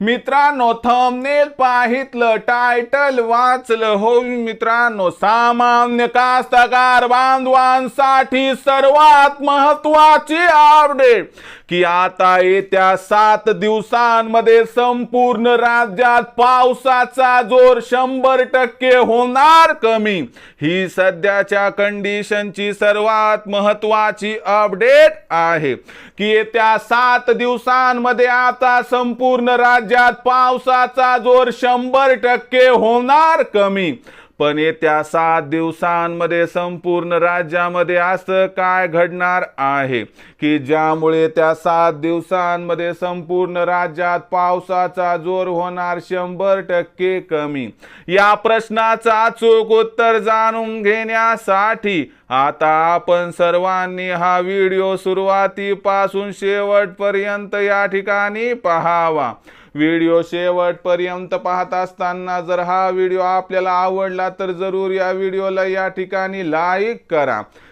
मित्रांनो thumbnail पाहितलं title वाचलं हो मित्रांनो सामान्य कास्तकार बांधवांसाठी सर्वात महत्वाची अपडेट की आता येत्या सात दिवसांमध्ये संपूर्ण राज्यात पावसाचा जोर शंभर टक्के होणार कमी. ही सध्याच्या कंडिशनची सर्वात महत्वाची अपडेट आहे. की येत्या सात दिवसांमध्ये आता संपूर्ण राज्य राज्यात पावसाचा जोर शंभर टक्के होणार कमी. पण येत्या सात दिवसांमध्ये संपूर्ण राज्यामध्ये असं काय घडणार आहे? की ज्यामुळे त्या सात दिवसांमध्ये संपूर्ण राज्यात पावसाचा जोर होणार शंभर टक्के कमी? या प्रश्नाचा अचूक उत्तर जाणून घेण्यासाठी आता आपण सर्वांनी हा व्हिडिओ सुरुवातीपासून शेवटपर्यंत या ठिकाणी पहावा. व्हिडिओ शेवटपर्यंत पाहत असताना जर हा व्हिडिओ आपल्याला आवडला तर जरूर या व्हिडिओला या ठिकाणी लाईक करा.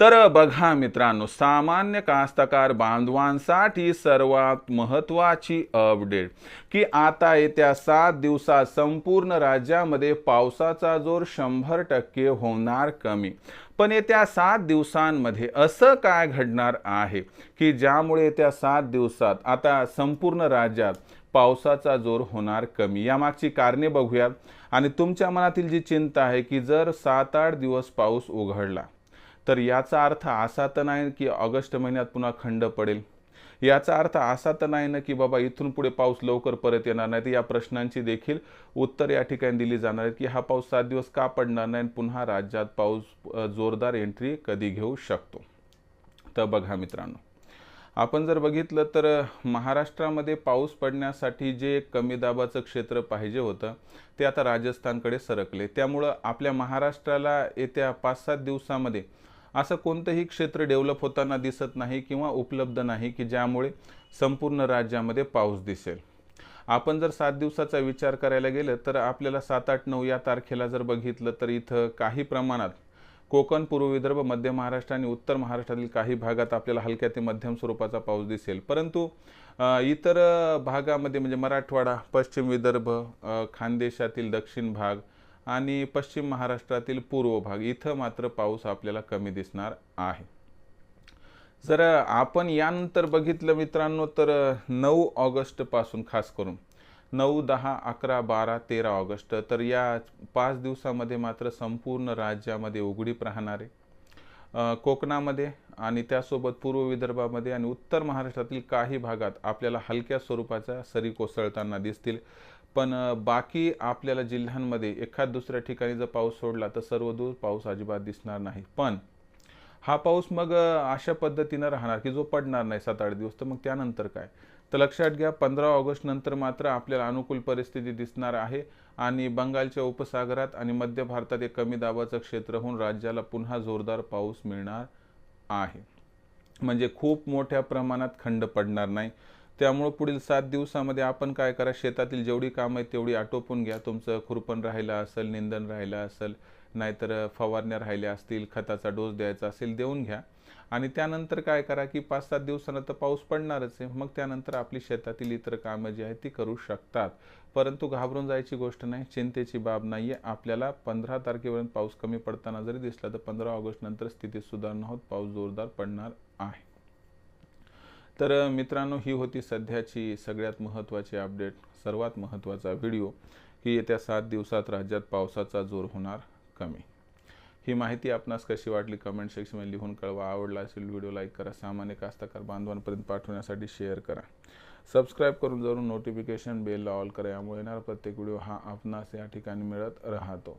तर बघा मित्रांनो सामान्य कास्तकार बांधवांसाठी सर्वात महत्वाची अपडेट की आता येत्या सात दिवसात संपूर्ण राज्यामध्ये पावसाचा जोर शंभर टक्के होणार कमी. पण येत्या सात दिवसांमध्ये असं काय घडणार आहे की ज्यामुळे येत्या सात दिवसात आता संपूर्ण राज्यात पावसाचा जोर होणार कमी? यामागची कारणे बघूयात. आणि तुमच्या मनातील जी चिंता आहे की जर सात आठ दिवस पाऊस उघडला तर याचा अर्थ असा तर नाही की ऑगस्ट महिन्यात पुन्हा खंड पडेल. याचा अर्थ असा तर नाही ना की बाबा इथून पुढे पाऊस लवकर परत येणार नाही. तर या प्रश्नांची देखील उत्तर या ठिकाणी दिली जाणार आहेत की हा पाऊस सात दिवस का पडणार नाही आणि पुन्हा राज्यात पाऊस जोरदार एंट्री कधी घेऊ शकतो. तर बघा मित्रांनो आपण जर बघितलं तर महाराष्ट्रामध्ये पाऊस पडण्यासाठी जे कमी दाबाचं क्षेत्र पाहिजे होतं ते आता राजस्थानकडे सरकले. त्यामुळं आपल्या महाराष्ट्राला येत्या पाच सात दिवसामध्ये असं कोणतंही क्षेत्र डेव्हलप होताना दिसत नाही किंवा उपलब्ध नाही की ज्यामुळे संपूर्ण राज्यामध्ये पाऊस दिसेल. आपण जर सात दिवसाचा विचार करायला गेलं तर आपल्याला सात आठ नऊ या तारखेला जर बघितलं तर इथं काही प्रमाणात कोकण पूर्व विदर्भ मध्य महाराष्ट्र आणि उत्तर महाराष्ट्रातील काही भागात आपल्याला हलक्या ते मध्यम स्वरूपाचा पाऊस दिसेल. परंतु इतर भागामध्ये म्हणजे मराठवाडा पश्चिम विदर्भ खानदेशातील दक्षिण भाग आणि पश्चिम महाराष्ट्रातील पूर्व भाग इथं मात्र पाऊस आपल्याला कमी दिसणार आहे. जर आपण यानंतर बघितलं मित्रांनो तर नऊ ऑगस्टपासून खास करून नऊ दहा अकरा बारा तेरा ऑगस्ट तर या पाच दिवसामध्ये मात्र संपूर्ण राज्यामध्ये उघडीप राहणारे कोकणामध्ये आणि त्यासोबत पूर्व विदर्भामध्ये आणि उत्तर महाराष्ट्रातील काही भागात आपल्याला हलक्या स्वरूपाच्या सरी कोसळताना दिसतील. पण बाकी आपल्याला जिल्ह्यांमध्ये एखाद दुसऱ्या ठिकाणी जर पाऊस सोडला तर सर्वदूर पाऊस अजिबात दिसणार नाही. पण हा पाऊस मग अशा पद्धतीनं राहणार की जो पडणार नाही सात आठ दिवस तर मग त्यानंतर काय? तर लक्षात घ्या पंधरा ऑगस्ट नंतर मात्र आपल्याला अनुकूल परिस्थिती दिसणार आहे आणि बंगालच्या उपसागरात आणि मध्य भारतात एक कमी दाबाचं क्षेत्र होऊन राज्याला पुन्हा जोरदार पाऊस मिळणार आहे. म्हणजे खूप मोठ्या प्रमाणात खंड पडणार नाही. त्यामुळं पुढील सात दिवसामध्ये आपण काय करा शेतातील जेवढी कामं आहेत तेवढी आटोपून घ्या. तुमचं खुरपण राहिलं असेल निंदन राहिलं असेल नाहीतर फवारण्या राहिल्या असतील खताचा डोस द्यायचा असेल देऊन घ्या. आणि त्यानंतर काय करा की पाच सात दिवसानंतर पाऊस पडणारच आहे. मग त्यानंतर आपली शेतातील इतर कामं जी आहेत ती करू शकतात. परंतु घाबरून जायची गोष्ट नाही चिंतेची बाब नाही आहे आपल्याला पंधरा तारखेपर्यंत पाऊस कमी पडताना जरी दिसला तर पंधरा ऑगस्ट नंतर स्थितीत सुधारणा होत पाऊस जोरदार पडणार आहे. तर मित्रांनो ही होती सध्याची सगळ्यात महत्त्वाची अपडेट सर्वात महत्त्वाचा व्हिडिओ की येत्या सात दिवसात राज्यात पावसाचा जोर होणार कमी. ही माहिती आपणास कशी वाटली कमेंट सेक्शनमध्ये लिहून कळवा. आवडला असेल व्हिडिओ लाईक करा. सामान्य कास्तकार बांधवांपर्यंत पाठवण्यासाठी शेअर करा. सबस्क्राईब करून जरूर नोटिफिकेशन बेलला ऑल करा. यामुळे येणारा प्रत्येक व्हिडिओ हा आपणास या ठिकाणी मिळत राहतो.